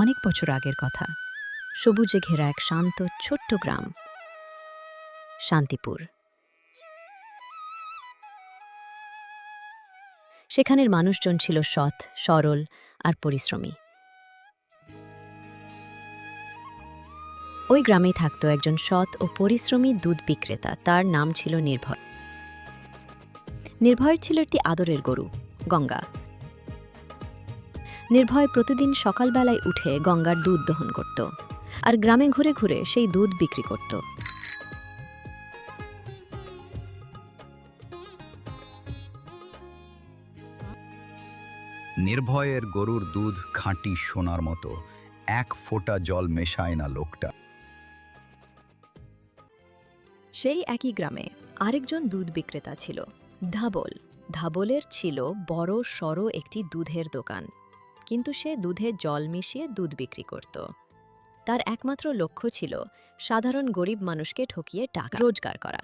অনেক বছর আগের কথা। সবুজে ঘেরা এক শান্ত, ছোট্ট গ্রাম। শান্তিপুর। সেখানের মানুষজন ছিল সৎ, সরল আর পরিশ্রমী। ওই গ্রামেই থাকত একজন সৎ ও পরিশ্রমী দুধ বিক্রেতা। তার নাম ছিল নির্ভয়। নির্ভয়ের ছিল একটি আদরের গরু, গঙ্গা। নির্ভয় প্রতিদিন সকালবেলায় উঠে গঙ্গার দুধ দহন করত আর গ্রামে ঘুরে ঘুরে সেই দুধ বিক্রি করত। নির্ভয়ের গরুর দুধ খাঁটি সোনার মতো এক ফোঁটা জল মেশায় না লোকটা। সেই একই গ্রামে আরেকজন দুধ বিক্রেতা ছিল ধাবল। ধাবলের ছিল বড় সড় একটি দুধের দোকান। কিন্তু সে দুধে জল মিশিয়ে দুধ বিক্রি করত। তার একমাত্র লক্ষ্য ছিল সাধারণ গরিব মানুষকে ঠকিয়ে টাকা রোজগার করা।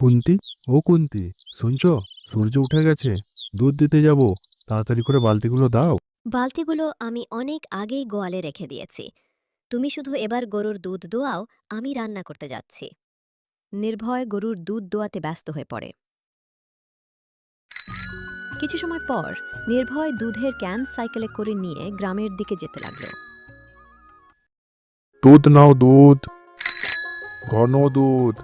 কুন্তি, ও কুন্তি, শুনছো? সূর্য উঠে গেছে। দুধ দিতে যাব। তাড়াতাড়ি করে বালতিগুলো দাও। বালতিগুলো আমি অনেক আগেই গোয়ালে রেখে দিয়েছি। তুমি শুধু এবার গরুর দুধ দোয়াও, আমি রান্না করতে যাচ্ছি। নির্ভয় গরুর দুধ দোয়াতে ব্যস্ত হয়ে পড়ে। কিছু সময় পর নির্ভয় দুধের ক্যান সাইকেলে করে নিয়ে গ্রামের দিকে যেতে লাগল। দুধ নাও দুধ, ঘন দুধ,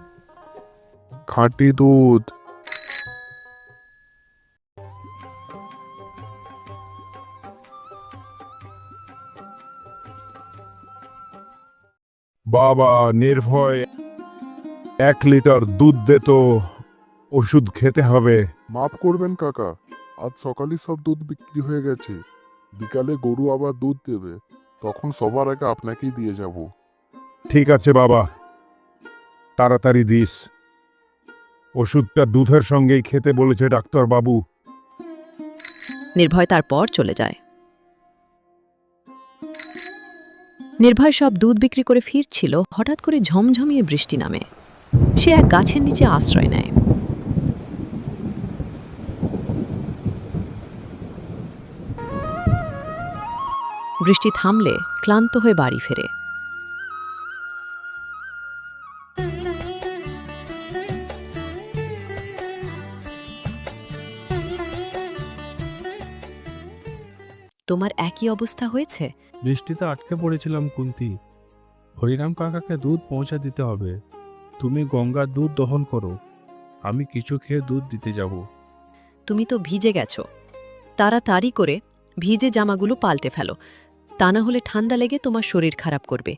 খাঁটি দুধ। বাবা নির্ভয় এক লিটার দুধ দে তো ওষুধ খেতে হবে। মাফ করবেন কাকা আজ সকালে সব দুধ বিক্রি হয়ে গেছে। বিকালে গরু আবার দুধ দেবে তখন সবার আগে আপনাকেই দিয়ে যাব। ঠিক আছে বাবা তাড়াতাড়ি দিস। ওষুধটা দুধের সঙ্গেই খেতে বলেছে ডাক্তার বাবু নির্ভয় তারপর চলে যায়। নির্ভয় সব দুধ বিক্রি করে ফিরছিল, হঠাৎ করে ঝমঝমিয়ে বৃষ্টি নামে। সে এক গাছের নিচে আশ্রয় নেয়। বৃষ্টি থামলে ক্লান্ত হয়ে বাড়ি ফেরে। তোমার একই অবস্থা হয়েছে? বৃষ্টিতে আটকে পড়েছিলাম কুন্তি। হরিরাম কাকাকে দুধ পৌঁছা দিতে হবে। তুমি গঙ্গার দুধ দহন করো। আমি কিছু খেয়ে দুধ দিতে যাব। তুমি তো ভিজে গেছো। তাড়াতাড়ি করে ভিজে জামাগুলো পাল্টে ফেলো। তা না হলে ঠান্ডা লেগে তোমার শরীর খারাপ করবে।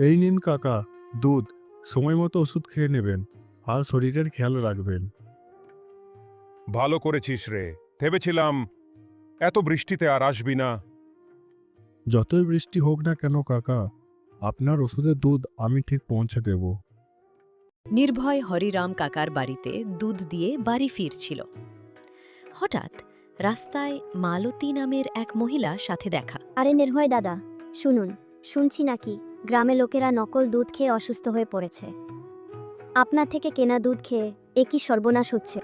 এই নিন কাকা দুধ। সময় মতো ওষুধ খেয়ে নেবেন আর শরীরের খেয়াল রাখবেন। ভালো করেছিস রে ভেবেছিলাম এত বৃষ্টিতে আর আসবি না। যতই বৃষ্টি হোক না কেন কাকা আপনার ওষুধের দুধ আমি ঠিক পৌঁছে দেব। নির্ভয় হরিরাম কাকার বাড়িতে দুধ দিয়ে বাড়ি ফিরছিল। হঠাৎ রাস্তায় মালতী নামের এক মহিলা সাথে দেখা। আরে নির্ভয় দাদা শুনুন শুনছি নাকি। গ্রামে লোকেরা নকল দুধ খেয়ে অসুস্থ হয়ে পড়েছে। আপনার থেকে কেনা দুধ খেয়ে একই সর্বনাশ হচ্ছে?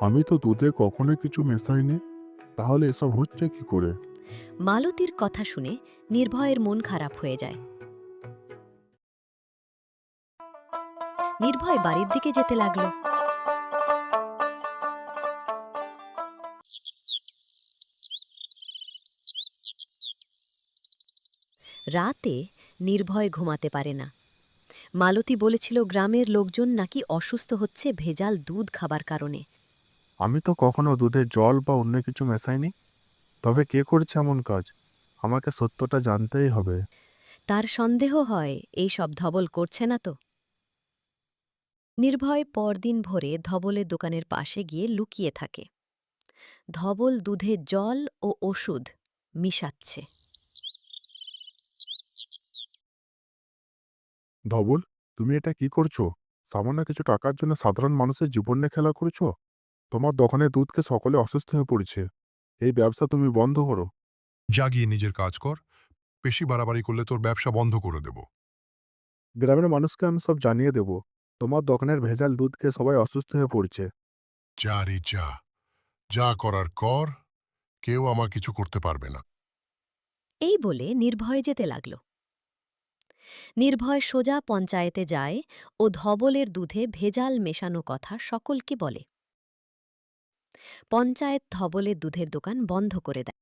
আমি তো দুধে কখনো কিছু মেশাইনি তাহলে এসব হচ্ছে কি করে? মালতীর কথা শুনে নির্ভয়ের মন খারাপ হয়ে যায়। নির্ভয় বাড়ির দিকে যেতে লাগল। রাতে নির্ভয় ঘুমাতে পারে না। মালতী বলেছিল গ্রামের লোকজন নাকি অসুস্থ হচ্ছে ভেজাল দুধ খাবার কারণে। আমি তো কখনো দুধে জল বা অন্য কিছু মেশাইনি। তবে কে করেছে এমন কাজ? আমাকে সত্যটা জানতেই হবে। তার সন্দেহ হয় এই সব ধবল করছে না তো। নির্ভয় পরদিন ভোরে ধবলের দোকানের পাশে গিয়ে লুকিয়ে থাকে। ধবল দুধে জল ও ওষুধ মিশাচ্ছে। ধবল তুমি এটা কি করছ? সামান্য কিছু টাকার জন্য সাধারণ মানুষের জীবন নিয়ে খেলা করছ? তোমার দোকানে দুধকে সকলে অসুস্থ হয়ে পড়েছে। এই ব্যবসা তুমি বন্ধ করো। জাগিয়ে নিজের কাজ কর। বেশি বাড়াবাড়ি করলে তোর ব্যবসা বন্ধ করে দেব। গ্রামের মানুষকে আমি সব জানিয়ে দেব। তোমার দোকানের ভেজাল দুধকে সবাই অসুস্থ হয়ে পড়ছে। যা রে যা। যা করার কর। কেউ আমার কিছু করতে পারবে না। এই বলে নির্ভয় যেতে লাগল। নির্ভয় সোজা পঞ্চায়েতে যায় ও ধবলের দুধে ভেজাল মেশানো কথা সকলকে বলে। পঞ্চায়েত ধবলের দুধের দোকান বন্ধ করে দেয়।